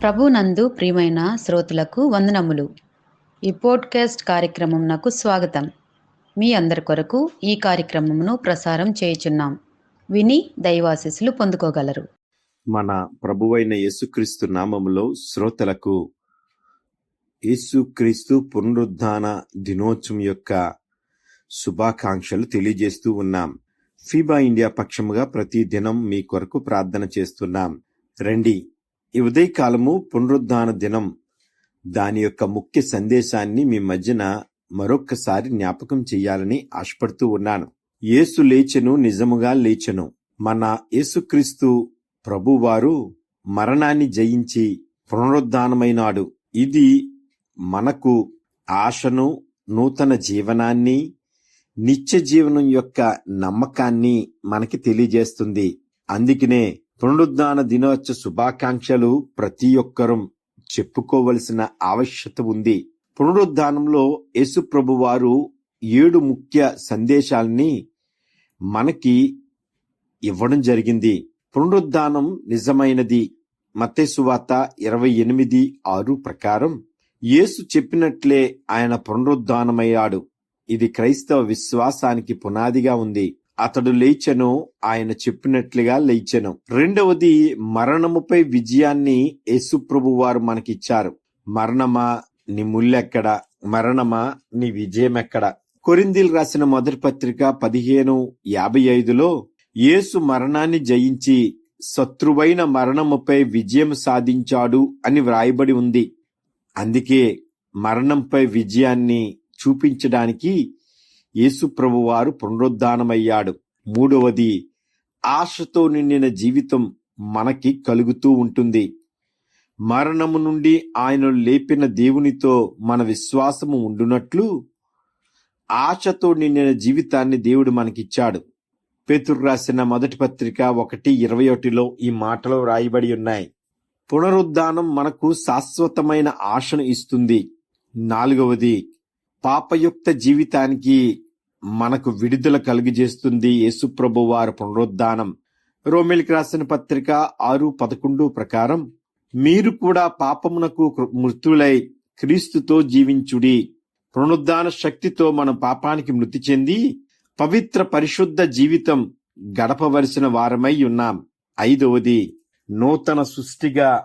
ప్రభునందు ప్రియమైన శ్రోతలకు వందనములు. ఈ పోడ్కాస్ట్ కార్యక్రమం నాకు స్వాగతం. మీ అందరి కొరకు ఈ కార్యక్రమమును ప్రసారం చేయుచున్నాం. విని దైవాశీస్సులు పొందుకోగలరు. మన ప్రభువైన యేసుక్రీస్తు నామములో శ్రోతలకు యేసుక్రీస్తు పునరుద్ధాన దినోత్సవం యొక్క శుభాకాంక్షలు తెలియజేస్తూ ఉన్నాం. ఫీబా ఇండియా పక్షముగా ప్రతి దినం మీ కొరకు ప్రార్థన చేస్తున్నాం. రండి. ఈ ఉదయకాలము పునరుద్ధాన దినం. దాని యొక్క ముఖ్య సందేశాన్ని మీ మధ్యన మరొక్కసారి జ్ఞాపకం చేయాలని ఆశపడుతూ ఉన్నాను. యేసు లేచెను నిజముగా లేచెను. మన యేసుక్రీస్తు ప్రభువారు మరణాన్ని జయించి పునరుద్ధానమైనాడు. ఇది మనకు ఆశను నూతన జీవనాన్ని నిత్య జీవనం యొక్క నమ్మకాన్ని మనకి తెలియజేస్తుంది. అందుకనే పునరుద్ధాన దినోత్సవ శుభాకాంక్షలు ప్రతి ఒక్కరూ చెప్పుకోవలసిన ఆవశ్యకత ఉంది. పునరుద్ధానంలో యేసు ప్రభు వారు ఏడు ముఖ్య సందేశాల్ని మనకి ఇవ్వడం జరిగింది. పునరుద్ధానం నిజమైనది. మతేసువాత ఇరవై ఎనిమిది ఆరు ప్రకారం యేసు చెప్పినట్లే ఆయన పునరుద్ధానమయ్యాడు. ఇది క్రైస్తవ విశ్వాసానికి పునాదిగా ఉంది. అతడు లేచెను ఆయన చెప్పినట్లుగా లేచెను. రెండవది మరణముపై విజయాన్ని యేసుప్రభు వారు మనకిచ్చారు. మరణమా నీ ముళ్ళెక్కడ మరణమా నీ విజయం ఎక్కడ కొరిందిల్ రాసిన మొదటి పత్రిక పదిహేను యాభై ఐదులో యేసు మరణాన్ని జయించి శత్రువైన మరణముపై విజయం సాధించాడు అని వ్రాయబడి ఉంది. అందుకే మరణంపై విజయాన్ని చూపించడానికి యేసుప్రభు వారు పునరుద్ధానమయ్యాడు. మూడవది ఆశతో నిండిన జీవితం మనకి కలుగుతూ ఉంటుంది. మరణము నుండి ఆయన లేపిన దేవునితో మన విశ్వాసము ఉండునట్లు ఆశతో నిండిన జీవితాన్ని దేవుడు మనకిచ్చాడు. పేతురు రాసిన మొదటి పత్రిక ఒకటి ఇరవై ఒకటిలో ఈ మాటలు రాయబడి ఉన్నాయి. పునరుద్ధానం మనకు శాశ్వతమైన ఆశను ఇస్తుంది. నాలుగవది పాపయుక్త జీవితానికి మనకు విడుదల కలుగజేస్తుంది యేసుప్రభు వారి పునరుద్ధానం. రోమిలికి రాసిన పత్రిక ఆరు పదకొండు ప్రకారం మీరు కూడా పాపమునకు మృతులై క్రీస్తుతో జీవించుడి. పునరుద్ధాన శక్తితో మన పాపానికి మృతి చెంది పవిత్ర పరిశుద్ధ జీవితం గడపవలసిన వారమై ఉన్నాం. ఐదవది నూతన సృష్టిగా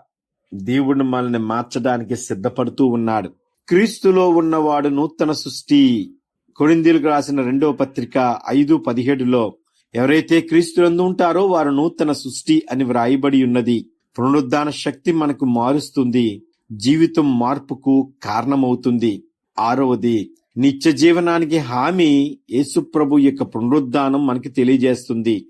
దేవుడు మనల్ని మార్చడానికి సిద్ధపడుతూ ఉన్నాడు. క్రీస్తులో ఉన్నవాడు నూతన సృష్టి. కొరిందీలకు రాసిన రెండవ పత్రిక ఐదు పదిహేడులో ఎవరైతే క్రీస్తులందు ఉంటారో వారు నూతన సృష్టి అని వ్రాయబడి ఉన్నది. పునరుద్ధాన శక్తి మనకు మారుస్తుంది. జీవితం మార్పుకు కారణమవుతుంది. ఆరవది నిత్య జీవనానికి హామీ యేసుప్రభు యొక్క పునరుద్ధానం మనకి తెలియజేస్తుంది.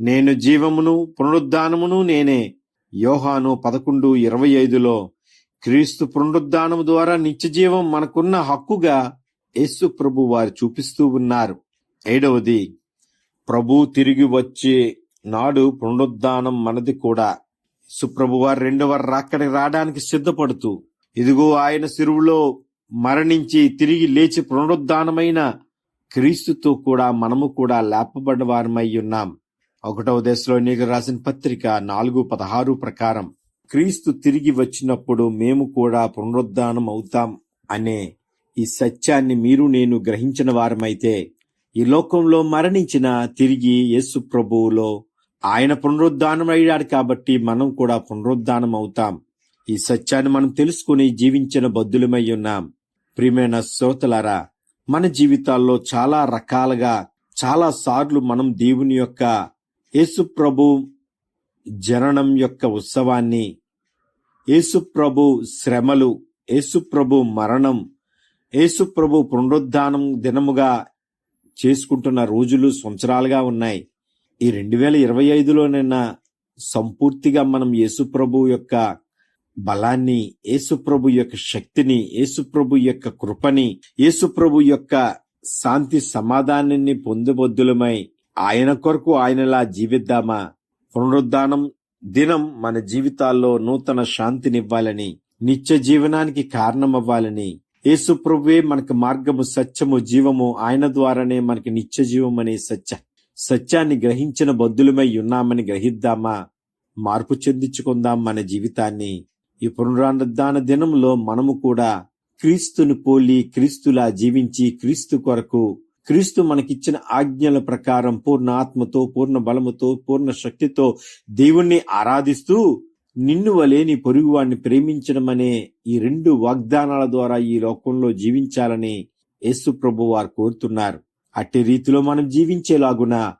నేను జీవమును పునరుద్ధానమును నేనే. యోహాను పదకొండు ఇరవై ఐదులో క్రీస్తు పునరుద్ధానం ద్వారా నిత్య జీవం మనకున్న హక్కుగా యేసు ప్రభు వారు చూపిస్తూ ఉన్నారు. ఏడవది ప్రభు తిరిగి వచ్చే నాడు పునరుద్ధానం మనది కూడా. సుప్రభు వారు రెండవ రాక్కడి రావడానికి సిద్ధపడుతూ ఇదిగో ఆయన సిరువులో మరణించి తిరిగి లేచి పునరుద్ధానమైన క్రీస్తుతో కూడా మనము కూడా లేపబడ్డ వారమై ఉన్నాం. ఒకటవ దశలో నీకు రాసిన పత్రిక నాలుగు పదహారు ప్రకారం క్రీస్తు తిరిగి వచ్చినప్పుడు మేము కూడా పునరుద్ధానం అవుతాం అనే ఈ సత్యాన్ని మీరు నేను గ్రహించిన వారమైతే ఈ లోకంలో మరణించిన తిరిగి యేసు ప్రభువులో ఆయన పునరుద్ధానం అయ్యాడు కాబట్టి మనం కూడా పునరుద్ధానం అవుతాం. ఈ సత్యాన్ని మనం తెలుసుకుని జీవించిన బద్దులమై ఉన్నాం. ప్రియమైన శ్రోతలారా మన జీవితాల్లో చాలా రకాలుగా చాలా సార్లు మనం దేవుని యొక్క యేసుప్రభు జననం యొక్క ఉత్సవాన్ని యేసుప్రభు శ్రమలు యేసుప్రభు మరణం యేసుప్రభు పునరుద్ధానం దినముగా చేసుకుంటున్న రోజులు సంవత్సరాలుగా ఉన్నాయి. ఈ రెండు వేల ఇరవై ఐదులోనైనా సంపూర్తిగా మనం యేసుప్రభు యొక్క బలాన్ని యేసుప్రభు యొక్క శక్తిని యేసుప్రభు యొక్క కృపని యేసుప్రభు యొక్క శాంతి సమాధానాన్ని పొందుబొద్దులమై ఆయన కొరకు ఆయనలా జీవిద్దామా? పునరుద్ధానం దినం మన జీవితాల్లో నూతన శాంతినివ్వాలని నిత్య జీవనానికి కారణమవ్వాలని. యేసు ప్రభువే మనకు మార్గము సత్యము జీవము. ఆయన ద్వారానే మనకి నిత్య జీవం అనే సత్య. సత్యాన్ని గ్రహించిన బద్దులమై ఉన్నామని గ్రహిద్దామా? మార్పు చెందించుకుందాం మన జీవితాన్ని. ఈ పునరుద్ధాన దినంలో మనము కూడా క్రీస్తుని పోలి క్రీస్తులా జీవించి క్రీస్తు కొరకు క్రీస్తు మనకిచ్చిన ఆజ్ఞల ప్రకారం పూర్ణ ఆత్మతో పూర్ణ బలముతో పూర్ణ శక్తితో దేవుణ్ణి ఆరాధిస్తూ నిన్ను వలే నీ పొరుగువాడిని ప్రేమించడం అనే ఈ రెండు వాగ్దానాల ద్వారా ఈ లోకంలో జీవించాలని యేసు ప్రభు వారు కోరుతున్నారు. అట్టి రీతిలో మనం జీవించేలాగున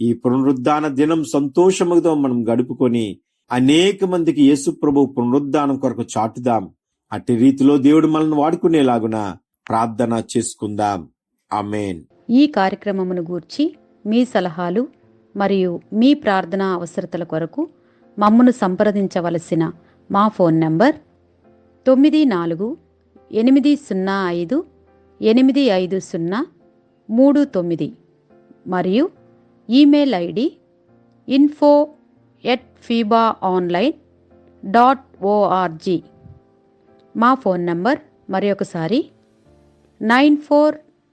ఈ పునరుద్ధాన దినం సంతోషముతో మనం గడుపుకొని అనేక మందికి యేసు ప్రభు పునరుద్ధానం కొరకు చాటుదాం. అట్టి రీతిలో దేవుడు మనల్ని వాడుకునేలాగున ప్రార్థన చేసుకుందాం. అమేన్ ఈ కార్యక్రమమును గూర్చి మీ సలహాలు మరియు మీ ప్రార్థనా అవసరతల కొరకు మమ్మను సంప్రదించవలసిన మా ఫోన్ నంబర్ తొమ్మిది నాలుగు ఎనిమిది సున్నా ఐదు ఎనిమిది ఐదు సున్నా మూడు తొమ్మిది మరియు email ID info at FIBA online dot O R G. మా ఫోన్ నంబర్ మరి ఒకసారి nine four